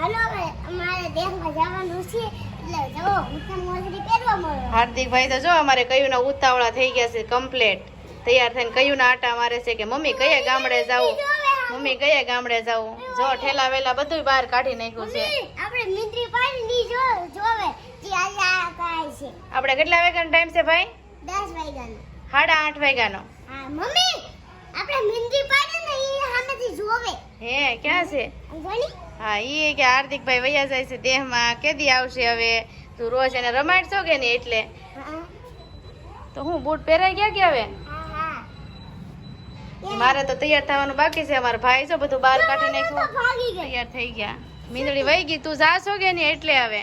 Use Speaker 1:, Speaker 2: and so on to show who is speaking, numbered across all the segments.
Speaker 1: હાલો અમારે દેશમાં જવાનું છે. એટલે જો હું મોજડી પહેરવા મળો.
Speaker 2: હાર્દિકભાઈ તો જો અમારે કયું ના ઉતાવળા થઈ ગયા છે કમ્પ્લેટ તૈયાર થઈને કયું ના આટા મારે છે કે મમ્મી કયા ગામડે જાવું મમ્મી કયા ગામડે જાવું જો ઠેલા વેલા બધું બહાર કાઢી નાખ્યું છે.
Speaker 1: આપણે મિત્રી પાડી જો જોવે જે આજે આ કાય છે.
Speaker 2: આપણે કેટલા વાગ્યાનો ટાઈમ છે ભાઈ?
Speaker 1: 10 વાગ્યાનો.
Speaker 2: સાડા આઠ વાગ્યાનો.
Speaker 1: હા મમ્મી આપણે મિત્રી પાડી ને સામેથી જોવે.
Speaker 2: હે ક્યાં છે?
Speaker 1: જોની
Speaker 2: હા એ કે હાર્દિકભાઈ વૈયા જાય છે દેહમાં કેદી આવશે હવે? તું રોજ એને રમાડશો કે નહીં એટલે? તો હું બૂટ પહેરાઈ ગયા કે હવે? મારે તો તૈયાર થવાનું બાકી છે અમારા ભાઈ છો બધું બહાર કાઢી નાખ્યું. તૈયાર થઈ ગયા. મીંદડી વહી ગઈ તું જાશો કે નહીં એટલે હવે?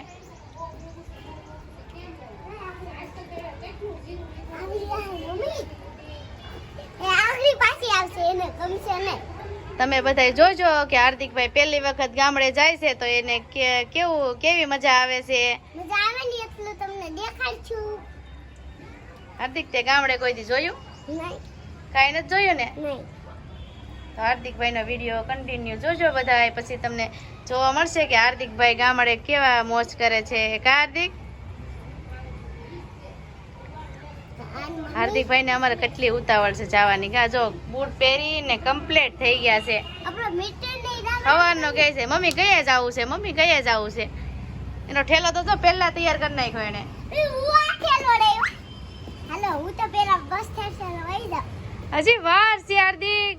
Speaker 1: આવશે એને ગમશે ને
Speaker 2: તમે બધા જોજો કે હાર્દિકભાઈ પહેલી વખત ગામડે જાય છે તો એને કેવું કેવી મજા આવે છે?
Speaker 1: મજા આવે ને એટલું તમને દેખાડ છું.
Speaker 2: હાર્દિક તે ગામડે કોઈ દી જોયું?
Speaker 1: નહીં.
Speaker 2: કાંઈ નથી જોયું ને?
Speaker 1: નહીં.
Speaker 2: તો હાર્દિકભાઈનો વીડિયો કન્ટિન્યુ જોજો બધા પછી તમને જોવા મળશે કે હાર્દિકભાઈ ગામડે કેવા મોજ કરે છે. કા હાર્દિક હાર્દિકભાઈને અમારે કેટલી ઉતાવળ છે જવાની. કા જો બૂટ પહેરીને કમ્પ્લીટ થઈ ગયા છે. સવારનો કહે છે મમ્મી ગયા જવું છે મમ્મી ગયા જવું છે. એનો ઠેલો તો જો પહેલા તૈયાર કરી નાખ્યો એને. હજી વાર છે હાર્દિક.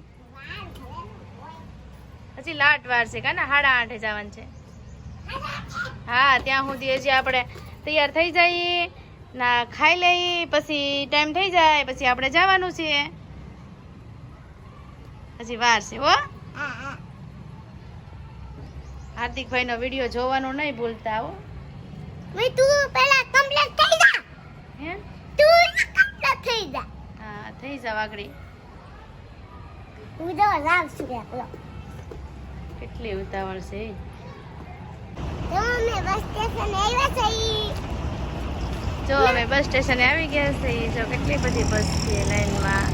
Speaker 1: ને.
Speaker 2: હજી લાટ વાર છે કાના? સાડા આઠે જવાનું છે. હા ત્યાં સુધી હજી આપણે તૈયાર થઈ જઈએ. ના ખાઈ લઈ પછી ટાઈમ થઈ જાય પછી આપણે જવાનું છે. હજી વાર છે હો.
Speaker 1: હાર્દિકભાઈ
Speaker 2: નો વીડિયો જોવાનું નહીં ભૂલતા હો.
Speaker 1: મેં તું પેલા કમ્પ્લીટ થઈ જા.
Speaker 2: હે?
Speaker 1: તું કમ્પ્લીટ થઈ જા.
Speaker 2: હા થઈ જાવ
Speaker 1: વાગડી તો રામ છું
Speaker 2: કેટલી ઉતાવળ છે.
Speaker 1: તો અમે બસ સ્ટેશન આવ્યા છે ઈ.
Speaker 2: જો અમે બસ સ્ટેશને આવી ગયા છે જો કેટલી બધી બસ છે લાઈનમાં.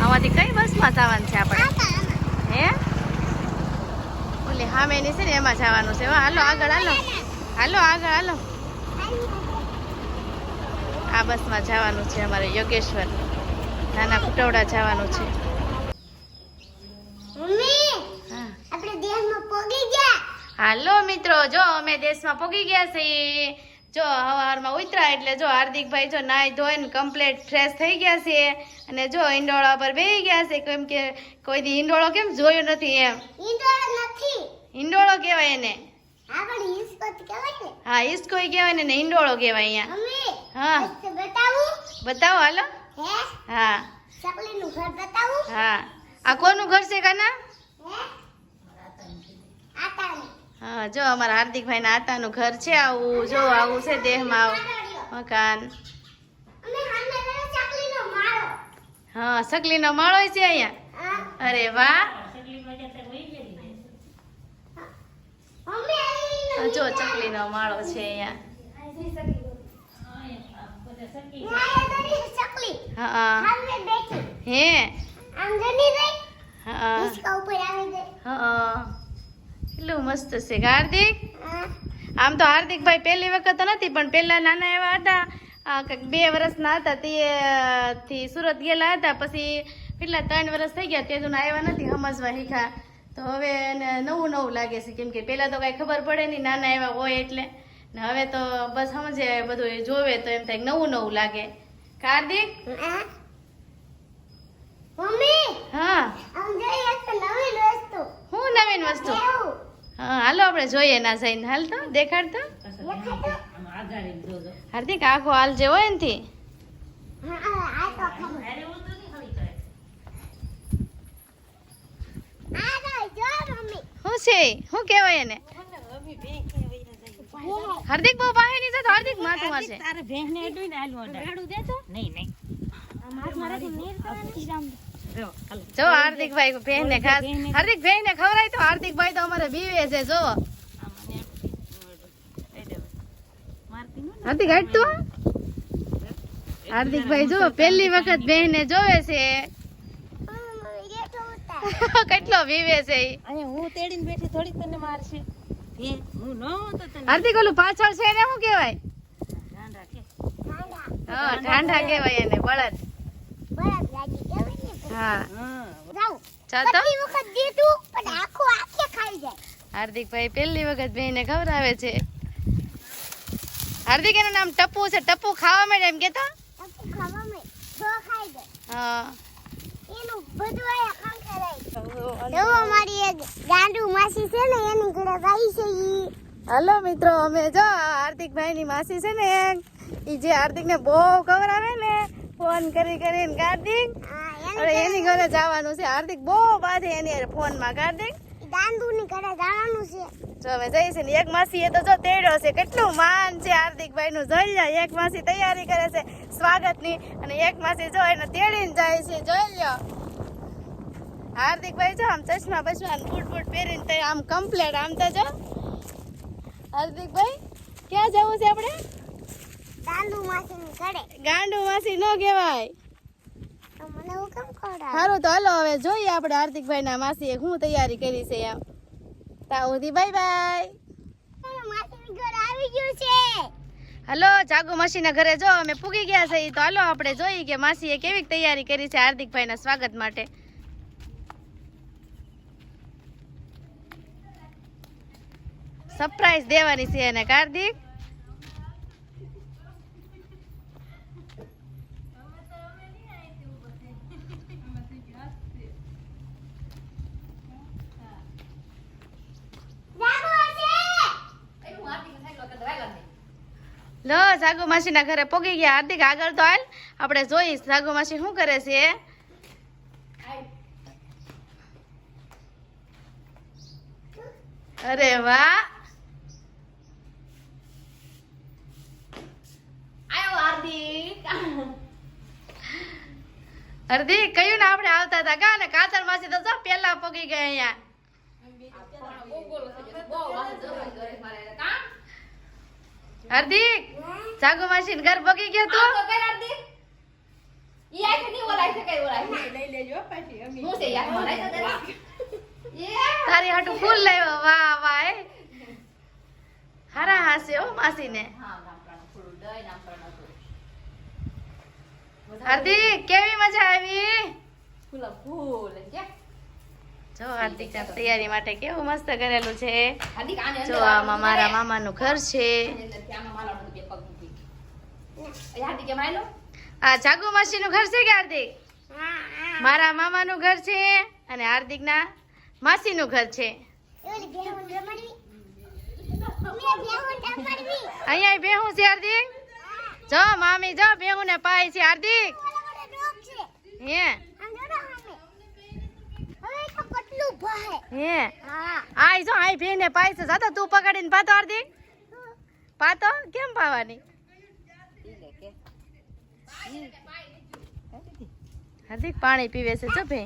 Speaker 2: આમાંથી કઈ બસમાં જવાનું છે આપણે? હે? ઓલી હામેની છે ને એમાં જવાનું છે. હાલો, આગળ, હાલો. હાલો, આગળ, હાલો. આ બસમાં જવાનું છે અમારે યોગેશ્વર. નાના કુટવડા જવાનું છે
Speaker 1: મમ્મી
Speaker 2: હા
Speaker 1: આપણે દેશમાં પોગી ગયા
Speaker 2: હાલો મિત્રો જો અમે દેશમાં પોગી ગયા છીએ. જો હવારમાં ઉતરા એટલે જો હાર્દિકભાઈ જો નાહી ધોઈને કમ્પ્લેટ ફ્રેશ થઈ ગયા છે અને જો ઈંડોળા પર બેસી ગયા છે કેમ કે કોઈ દી ઈંડોળો કેમ જોયો નથી એમ.
Speaker 1: ઈંડોળ નથી.
Speaker 2: ઈંડોળો કહેવાય એને. હા ઈસ્કોઈ કહેવાય ને. ઈંડોળો કહેવાય અહીંયા. હા.
Speaker 1: બતાવો.
Speaker 2: હાલો.
Speaker 1: હા?
Speaker 2: હા. આ કોનું ઘર છે કાના?
Speaker 1: હે
Speaker 2: જો અમારા હાર્દિકભાઈના આતાનું ઘર છે આવું જો આવું છે દેહમાં મકાન. હા સકલીનો માળો છે અહીંયા. અરે વાહ. જો ચકલી નો માળો છે અહીંયા. હા. હે. હા
Speaker 1: હિસકા ઉપર આવી ગઈ
Speaker 2: હા કેટલું મસ્ત છે. હાર્દિક? આમ તો હાર્દિકભાઈ પહેલી વખત નથી પણ પહેલા નાના એવા હતા. બે વર્ષના હતા તે થી સુરત ગયેલા હતા. પછી કેટલા ત્રણ વર્ષ થઈ ગયા તે તું આવ્યા નથી સમજવા શીખા. તો હવે એને નવું નવું લાગે છે કેમ કે પહેલાં તો કાંઈ ખબર પડે નહીં નાના એવા હોય એટલે. ને હવે તો બસ સમજે બધું એ જોવે તો એમ થાય નવું નવું લાગે.
Speaker 1: હાર્દિક? મમ્મી
Speaker 2: હા.
Speaker 1: આમ જોઈએ એક તો નવી વસ્તુ.
Speaker 2: હું નવીન વસ્તુ? હા હાલો આપણે જોઈએ ના જઈને. હાલ તો દેખાડ તો
Speaker 1: દેખાય તો
Speaker 2: હાર્દિક આખો હાલ જે હોય ને થી.
Speaker 1: હા હા આ તો ખબર આ તો જો મમ્મી
Speaker 2: શું છે? શું કહેવાય એને? હાર્દિક બહુ પાસે નહીં જતો હાર્દિક માથું છે
Speaker 3: તારે ભેંસ ને એટલું ને આલુ દેતો નહીં નહીં. જો, હાલો.
Speaker 2: જો હાર્દિક ભાઈ બેન ને ખાસ. હાર્દિક બેન ને ખવડાય તો હાર્દિક ભાઈ તો અમારે બીવે છે જો. હાર્દિક હાટ તો હાર્દિક ભાઈ જો પહેલી વખત બેન ને જોવે છે. કેટલો બીવે છે ઈ.
Speaker 3: હું તેડીને બેઠી થોડીક તને મારશે હું ન હોતો તને
Speaker 2: હાર્દિક ઓલું પાછળ છે ને શું કહેવાય? કેવાય ઠાંડા કહેવાય એને બળદ
Speaker 1: બરાબર લાગી કેવાય ને
Speaker 2: હા
Speaker 3: હા
Speaker 1: જાઉં
Speaker 2: ચા તો
Speaker 1: કેટલી વખત દીધું પણ આખું આખે ખાઈ જાય.
Speaker 2: હાર્દિકભાઈ પહેલી વખત બેને ખવડાવે છે. હાર્દિક એનું નામ ટપ્પુ છે. ટપ્પુ ખાવા માંડે એમ કેતો?
Speaker 1: આખું ખાવામાં જો ખાઈ જાય.
Speaker 2: હા.
Speaker 1: એનું બધું આયા ખાંખરાય એવો મારી એક ગાંડુ માસી છે ને એની ઘરે ગાઈ છે ઈ.
Speaker 2: હલો મિત્રો અમે જો હાર્દિકભાઈની માસી છે ને ઈ જે હાર્દિક ને બહુ આવે ને ફોન કરી કરીને
Speaker 1: હા, એની
Speaker 2: ઘરે જવાનું છે. હાર્દિક બહુ બાધે એની ફોનમાં કાર્તિક
Speaker 1: દાંદુની ઘરે જવાનું છે.
Speaker 2: જો અમે જઈશું ને એક માસી એ તો જો તેડ્યો છે. કેટલું માન છે હાર્દિકભાઈ નું જોઈ લ્યો એક માસી તૈયારી કરે છે સ્વાગતની અને એક માસી જો એને તેડીને જાય છે. જોઈ લ્યો હાર્દિકભાઈ જો આમ ચશ્મા બસમા બૂટ બૂટ પહેરીને તે આમ કમ્પ્લેટ આમ તો જો. હાર્દિકભાઈ ક્યાં જવું છે આપણે?
Speaker 1: ગાંડુ માસી ઘરે.
Speaker 2: ગાંડુ માસી નો કહેવાય
Speaker 1: તો મને હું કેમ ખવડાવે
Speaker 2: સારું તો હાલો હવે જોઈએ આપણે હાર્દિકભાઈ ના માસી હું તૈયારી કરી છે એમ. ત્યાં બાય બાય.
Speaker 1: ની
Speaker 2: હલો જાગુ માસીના ઘરે જો અમે પૂગી ગયા છે તો હાલો આપણે જોઈએ કે માસીએ કેવી તૈયારી કરી છે હાર્દિકભાઈના સ્વાગત માટે. સરપ્રાઈઝ દેવાની છે એને કાર્તિક લો સાગુ માસીના ઘરે પોગી ગયા. હાર્દિક આગળ તો હાલ. આપણે જોઈ સાગુ માસી શું કરે છે? અરે વાહ. હાર્દિક. કયું ને આપણે આવતા હતા? કા ને કાતર માસી તો જો પેલા પોગી ગયા અહીંયા. હાર્દિક જાગુ માસી ઘર પોગી ગયો તો. તારી હાટુ ફૂલ લાવ્યો વાહ વાહ હારા હાસે હો માસીને. હાર્દિક કેવી મજા આવી? જો હાર્દિક તૈયારી માટે કેવું મસ્ત કરેલું છે. જો આમાં મારા મામાનું ઘર છે. આ જાગુ માસીનું ઘર છે કે હાર્દિક? મારા મામાનું ઘર છે અને હાર્દિકના માસીનું ઘર છે.
Speaker 1: ઓલી બેહુન રમાડવી મેં બેહુન રમાડવી
Speaker 2: અહીંયા બેહું છે હાર્દિક? જો મામી જો બેહું ને પાય છે હાર્દિક. હે
Speaker 1: આમ જોડો સામે હવે તો કેટલું ભાઈ
Speaker 2: હે? આય જો આય ભીને પાય જાતા તું પકડીને પાતો હાર્દિક પાતો? કેમ પાવાની? હાર્દિક પાણી પીવે છે જો ભે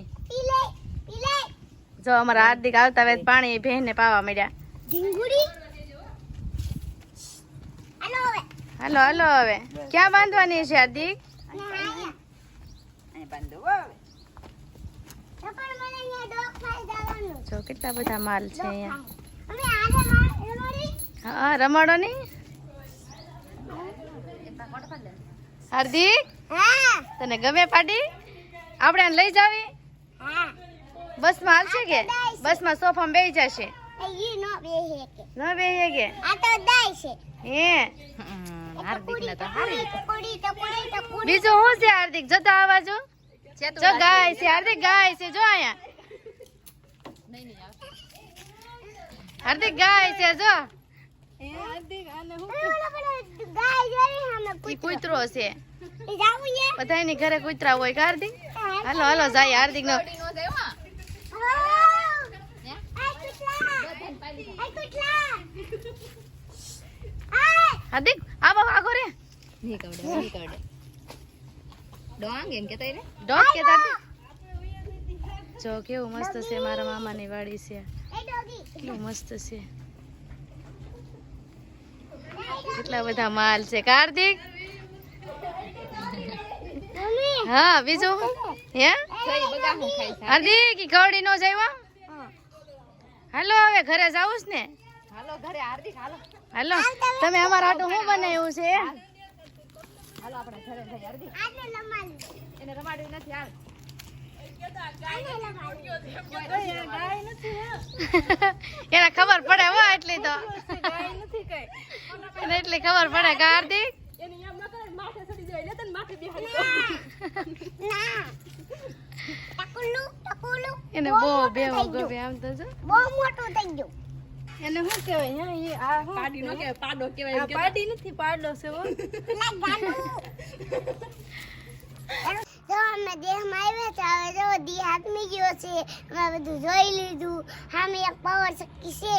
Speaker 2: જો અમારા હાર્દિક આવતા વેત પાણી બેને પાવા મળ્યા
Speaker 1: હલો હલો હવે.
Speaker 2: હાલો હાલો હવે. ક્યાં બાંધવાની છે હાર્દિક
Speaker 1: ને આયા
Speaker 3: અહીં બાંધો હવે
Speaker 1: પણ મને અહીંયા ડોગ ખાઈ જવાનું
Speaker 2: જો કેટલા બધા માલ છે અહીંયા. હા રમાડો ની હાર્દિક? તને ગમે પાટી આપણે લઈ જાવી? બસમાં હાલશે કે? બસમાં સોફામાં બેસી જશે.
Speaker 1: એ બેહે કે?
Speaker 2: ન હે?
Speaker 3: હાર્દિક ને તો
Speaker 2: બીજું શું છે હાર્દિક? જતા આવાજો ગાય છે હાર્દિક ગાય છે જો અહીંયા. હાર્દિક ગાય છે જો કૂતરો. છે.
Speaker 1: બધા
Speaker 2: ની ઘરે કૂતરા હોય હાર્દિક? હાલો હાલો જાય હાર્દિક નો
Speaker 1: આ આ
Speaker 2: હાર્દિક આવો આગો રે.
Speaker 3: નહીં કવડે નહીં કવડે ડોંગ એમ કેતા રે
Speaker 2: ડોંગ કે તાતે જો કેવું મસ્ત છે મારા મામાની વાડી છે.
Speaker 1: એ
Speaker 2: કેટલું મસ્ત છે. કેટલા બધા માલ છે કાર્તિક? હા બીજું? હે? હાર્દિક કવડી નો જાયવા હાલો હવે ઘરે જાવું ને?
Speaker 3: હાલો ઘરે હાર્દિક હાલો.
Speaker 2: હાલો તમે અમારા હાટું શું બનાવ્યું છે?
Speaker 3: હાલો આપણે ઘરે જઈ હાર્દિક. એને રમાડ્યું નથી હાલ.
Speaker 2: એને ખબર પડે હો એટલી તો. એને એટલી ખબર પડે કે હાર્દિક?
Speaker 1: ના ટકુલું ટકુલું
Speaker 2: એને બહુ બેવું ગમે આમ તો જો.
Speaker 1: બહુ મોટું થઈ ગયું
Speaker 2: એને શું કહેવાય? હે ઈ આ
Speaker 3: પાડી નો કે પાડો કેવાય
Speaker 2: પાડી નથી પાડો છે હો.
Speaker 1: જો અમે દેહમાં આવ્યા છે. હવે જો દી હાથમી ગયો છે. અમે બધું જોઈ લીધું. સામે એક પાવર શક્તિ છે.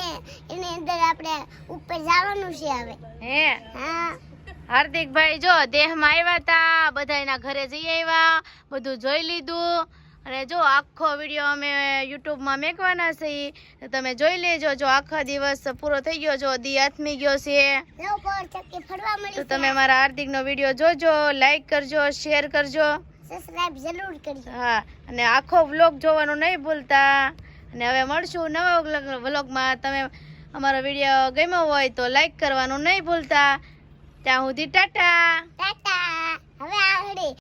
Speaker 1: એની અંદર આપણે ઉપર જવાનું છે હવે.
Speaker 2: હે?
Speaker 1: હા.
Speaker 2: હાર્દિકભાઈ જો દેહમાં આવ્યા તા. બધા એના ઘરે જઈ આવ્યા. બધું જોઈ લીધું. અને જો આખો વીડિયો અમે યુટ્યુબમાં મેકવાના છે તો તમે જોઈ લેજો. જો આખો દિવસ પૂરો થઈ ગયો. જો દી આથમી ગયો છે. તો તમે મારા હાર્દિકનો વીડિયો જોજો લાઈક કરજો શેર કરજો.
Speaker 1: સબસ્ક્રાઇબ જરૂર કરજો.
Speaker 2: હા અને આખો વ્લોગ જોવાનું નહીં ભૂલતા. અને હવે મળશું નવા વ્લોગમાં તમે અમારો વીડિયો ગમ્યો હોય તો લાઈક કરવાનું નહીં ભૂલતા. ત્યાં સુધી ટાટા.
Speaker 1: ટાટા. હવે આગળ